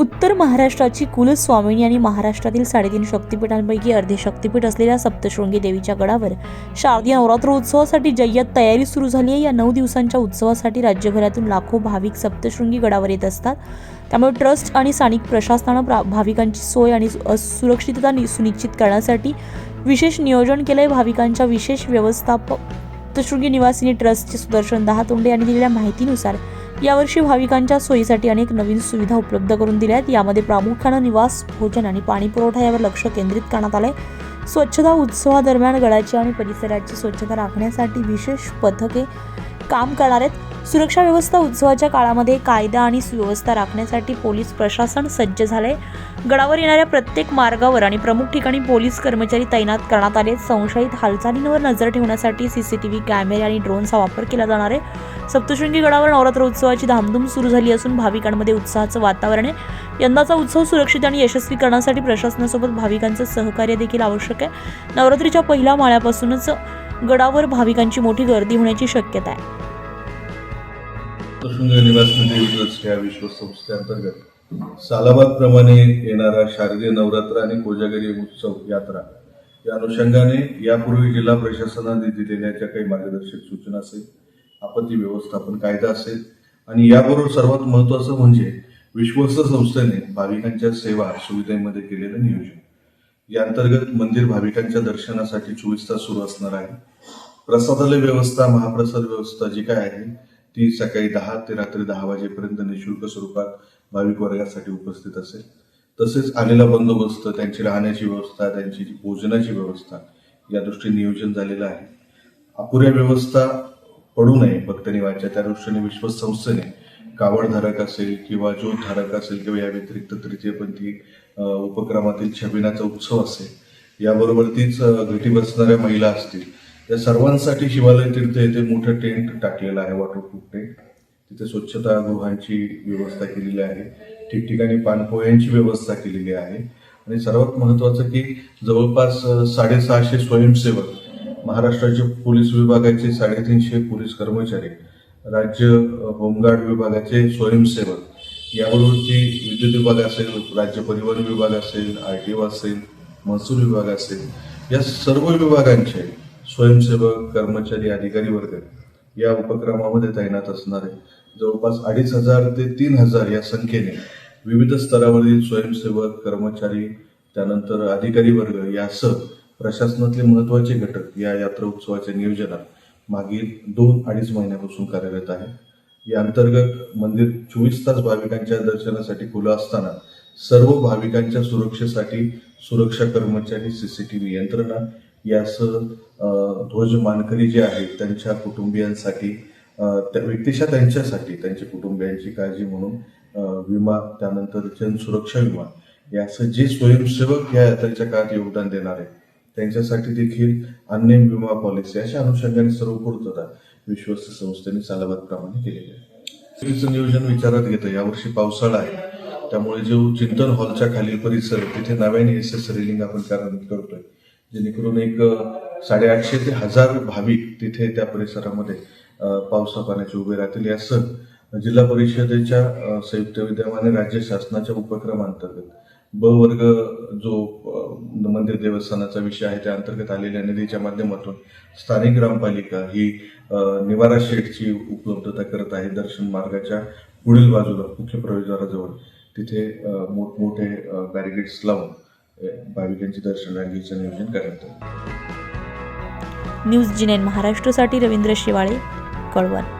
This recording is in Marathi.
उत्तर महाराष्ट्राची कुलस्वामिनी आणि महाराष्ट्रातील साडेतीन शक्तिपीठांपैकी अर्धे शक्तिपीठ असलेल्या सप्तशृंगी देवीच्या गडावर शारदीय नवरात्र उत्सवासाठी जय्यत तयारी सुरू झाली आहे. या नऊ दिवसांच्या उत्सवासाठी राज्यभरातून लाखो भाविक सप्तशृंगी गडावर येत असतात. त्यामुळे ट्रस्ट आणि स्थानिक प्रशासनानं प्रा- भाविकांची सोय आणि सुरक्षितता नि- सुनिश्चित करण्यासाठी विशेष नियोजन केलंय. भाविकांच्या विशेष व्यवस्थापक सप्तशृंगी निवासिनी ट्रस्टचे सुदर्शन दहातोंडे यांनी दिलेल्या माहितीनुसार यावर्षी भाविकांच्या सोयीसाठी अनेक नवीन सुविधा उपलब्ध करून दिल्या आहेत. यामध्ये प्रामुख्यानं निवास भोजन आणि पाणी पुरवठा यावर लक्ष केंद्रित करण्यात आलंय. स्वच्छता उत्सवादरम्यान गडाची आणि परिसराची स्वच्छता राखण्यासाठी विशेष पथके काम करणार आहेत. सुरक्षा व्यवस्था उत्सवाच्या काळामध्ये कायदा आणि सुव्यवस्था राखण्यासाठी पोलीस प्रशासन सज्ज झाले गडावर येणाऱ्या प्रत्येक मार्गावर आणि प्रमुख ठिकाणी पोलीस कर्मचारी तैनात करण्यात आले. आहेत. संशयित हालचालींवर नजर ठेवण्यासाठी सीसीटीव्ही कॅमेरे आणि ड्रोनचा वापर केला जाणार आहे. सप्तशृंगी गडावर नवरात्र उत्सवाची धामधूम सुरू झाली असून भाविकांमध्ये उत्साहाचं वातावरण आहे. यंदाचा उत्सव सुरक्षित आणि यशस्वी करण्यासाठी प्रशासनासोबत भाविकांचं सहकार्य देखील आवश्यक आहे. नवरात्रीच्या पहिल्या माळ्यापासूनच गडावर भाविकांची मोठी गर्दी होण्याची शक्यता आहे. शृंग निवास निधी या विश्वसंस्थेअंतर्गत सालाबादप्रमाणे येणारा शारदीय नवरात्र आणि कोजागिरी उत्सव यात्रा. या अनुषंगाने यापूर्वी जिल्हा प्रशासनाने दिलेल्या ज्या काही मार्गदर्शक सूचना असेल आपत्ती व्यवस्थापन कायदा असेल आणि याबरोबर सर्वात महत्वाचं म्हणजे विश्वस्त संस्थेने भाविकांच्या सेवा सुविधेमध्ये केलेलं नियोजन. या अंतर्गत मंदिर भाविकांच्या दर्शनासाठी चोवीस तास सुरू असणार आहे. प्रसादालय व्यवस्था महाप्रसाद व्यवस्था जी काय आहे ती सकाळी दहा ते रात्री दहा वाजेपर्यंत निशुल्क स्वरूपात भाविक वर्गासाठी उपस्थित असेल. तसेच आलेला बंदोबस्त त्यांची राहण्याची व्यवस्था त्यांची भोजनाची व्यवस्था या दृष्टीने नियोजन झालेलं आहे. अपुऱ्या व्यवस्था पडू नये भक्तांनी निवासच्या त्या दृष्टीने विश्वस्त संस्थेने कावडधारक असेल किंवा ज्योतधारक असेल किंवा या व्यतिरिक्त तृतीयपंथी उपक्रमातील छबिनाचा उत्सव असेल याबरोबर तीच घटी बसणाऱ्या महिला असतील त्या सर्वांसाठी शिवालय तीर्थ येथे मोठं टेंट टाकलेलं आहे वॉटरप्रूफ टेंट. तिथे स्वच्छता गृहांची व्यवस्था केलेली आहे. ठिकठिकाणी पाणपोयांची व्यवस्था केलेली आहे. आणि सर्वात महत्वाचं की जवळपास साडेसहाशे स्वयंसेवक महाराष्ट्राचे पोलीस विभागाचे साडेतीनशे पोलीस कर्मचारी राज्य होमगार्ड विभागाचे स्वयंसेवक याबरोबरची विद्युत विभाग असेल राज्य परिवहन विभाग असेल आर टी ओ असेल महसूल विभाग असेल या सर्व विभागांचे स्वयंसेवक कर्मचारी अधिकारी वर्ग या उपक्रमामध्ये तैनात असणारे जवळपास अडीच हजार ते तीन हजार या संख्येने विविध स्तरावरील स्वयंसेवक कर्मचारी त्यानंतर अधिकारी वर्ग यासह प्रशासनातले महत्त्वाचे घटक या यात्रा उत्सवाच्या नियोजनात मागील दोन अडीच महिन्यापासून कार्यरत आहे. या अंतर्गत मंदिर चोवीस तास भाविकांच्या दर्शनासाठी खुलं असताना सर्व भाविकांच्या सुरक्षेसाठी सुरक्षा कर्मचारी सीसीटीव्ही यंत्रणा यासह ध्वज मानकरी जे आहेत त्यांच्या कुटुंबियांसाठी त्या व्यक्तिशः त्यांच्यासाठी त्यांच्या कुटुंबियांची काळजी म्हणून विमा त्यानंतर जन सुरक्षा विमा यासह जे स्वयंसेवक या यात्रेच्या काळात योगदान देणार आहे त्यांच्यासाठी देखील अन्य विमा पॉलिसी अशा अनुषंगाने सर्व पूर्तता विश्वस्त संस्थेने सालाबादप्रमाणे केलेली आहे. तिचं नियोजन विचारात घेतं यावर्षी पावसाळा आहे. त्यामुळे जो चिंतन हॉलच्या खालील परिसर तिथे नव्याने एस एस रेलिंग आपण कार्यान्वित करतोय. जेणेकरून एक साडेआठशे ते हजार भाविक तिथे त्या परिसरामध्ये पावसा पाण्याचे उभे राहतील. यासह जिल्हा परिषदेच्या संयुक्त विद्यमाने राज्य शासनाच्या उपक्रमांतर्गत ब वर्ग जो मंदिर देवस्थानाचा विषय आहे त्या अंतर्गत आलेल्या निधीच्या माध्यमातून स्थानिक ग्रामपालिका ही निवारा शेडची उपलब्धता करत आहे. दर्शन मार्गाच्या पुढील बाजूला मुख्य प्रवेशद्वाराजवळ तिथे मोठमोठे बॅरिगेड्स लावून भाविकांची दर्शन रांगेचं नियोजन करण्यात आलं. न्यूज जिनेन महाराष्ट्रसाठी रवींद्र शिवाळे कळवण.